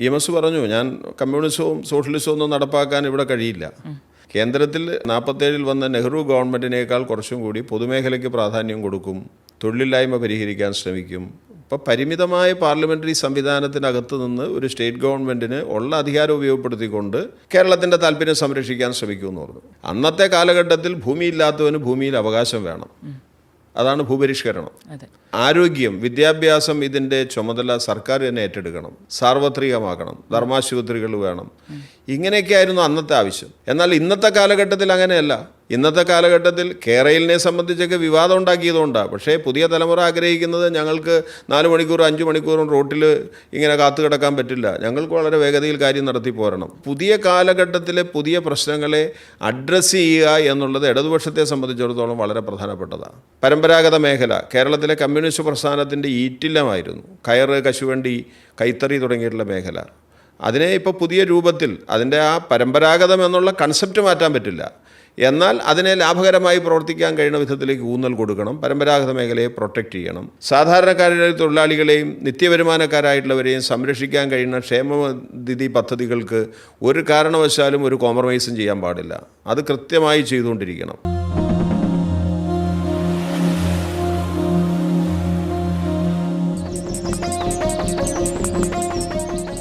E M S പറഞ്ഞു ഞാൻ കമ്മ്യൂണിസവും സോഷ്യലിസവും ഒന്നും നടപ്പാക്കാൻ ഇവിടെ കഴിയില്ല. കേന്ദ്രത്തിൽ നാൽപ്പത്തേഴിൽ വന്ന നെഹ്റു ഗവൺമെന്റിനേക്കാൾ കുറച്ചും കൂടി പൊതുമേഖലയ്ക്ക് പ്രാധാന്യം കൊടുക്കും തൊഴിലില്ലായ്മ പരിഹരിക്കാൻ ശ്രമിക്കും. ഇപ്പം പരിമിതമായ പാർലമെന്ററി സംവിധാനത്തിനകത്ത് നിന്ന് ഒരു സ്റ്റേറ്റ് ഗവൺമെന്റിന് ഉള്ള അധികാരം ഉപയോഗപ്പെടുത്തിക്കൊണ്ട് കേരളത്തിന്റെ താല്പര്യം സംരക്ഷിക്കാൻ ശ്രമിക്കുമെന്ന് പറഞ്ഞു. അന്നത്തെ കാലഘട്ടത്തിൽ ഭൂമിയില്ലാത്തവന് ഭൂമിയിൽ അവകാശം വേണം. അതാണ് ഭൂപരിഷ്കരണം. ആരോഗ്യം വിദ്യാഭ്യാസം ഇതിന്റെ ചുമതല സർക്കാർ തന്നെ ഏറ്റെടുക്കണം. സാർവത്രികമാക്കണം. ധർമാശുപത്രികൾ വേണം. ഇങ്ങനെയൊക്കെ ആയിരുന്നു അന്നത്തെ ആവശ്യം. എന്നാൽ ഇന്നത്തെ കാലഘട്ടത്തിൽ അങ്ങനെയല്ല. ഇന്നത്തെ കാലഘട്ടത്തിൽ കേരളിനെ സംബന്ധിച്ചൊക്കെ വിവാദം ഉണ്ടാക്കിയതുകൊണ്ടാണ്. പക്ഷേ പുതിയ തലമുറ ആഗ്രഹിക്കുന്നത് ഞങ്ങൾക്ക് നാല് മണിക്കൂറും അഞ്ച് മണിക്കൂറും റോട്ടിൽ ഇങ്ങനെ കാത്തു കിടക്കാൻ പറ്റില്ല. ഞങ്ങൾക്ക് വളരെ വേഗതയിൽ കാര്യം നടത്തി പോരണം. പുതിയ കാലഘട്ടത്തിലെ പുതിയ പ്രശ്നങ്ങളെ അഡ്രസ്സ് ചെയ്യുക എന്നുള്ളത് ഇടതുപക്ഷത്തെ സംബന്ധിച്ചിടത്തോളം വളരെ പ്രധാനപ്പെട്ടതാണ്. പരമ്പരാഗത മേഖല കേരളത്തിലെ കമ്മ്യൂണിസ്റ്റ് പ്രസ്ഥാനത്തിന്റെ ഈറ്റില്ലമായിരുന്നു. കയർ കശുവണ്ടി കൈത്തറി തുടങ്ങിയിട്ടുള്ള മേഖല. അതിനെ ഇപ്പോൾ പുതിയ രൂപത്തിൽ അതിന്റെ ആ പരമ്പരാഗതം എന്നുള്ള കൺസെപ്റ്റ് മാറ്റാൻ പറ്റില്ല. എന്നാൽ അതിനെ ലാഭകരമായി പ്രവർത്തിക്കാൻ കഴിയുന്ന വിധത്തിലേക്ക് ഊന്നൽ കൊടുക്കണം പരമ്പരാഗത മേഖലയെ പ്രൊട്ടക്റ്റ് ചെയ്യണം സാധാരണക്കാരുടെ തൊഴിലാളികളെയും നിത്യവരുമാനക്കാരായിട്ടുള്ളവരെയും സംരക്ഷിക്കാൻ കഴിയുന്ന ക്ഷേമനിധി പദ്ധതികൾക്ക് ഒരു കാരണവശാലും ഒരു കോംപ്രമൈസും ചെയ്യാൻ പാടില്ല അത് കൃത്യമായി ചെയ്തുകൊണ്ടിരിക്കണം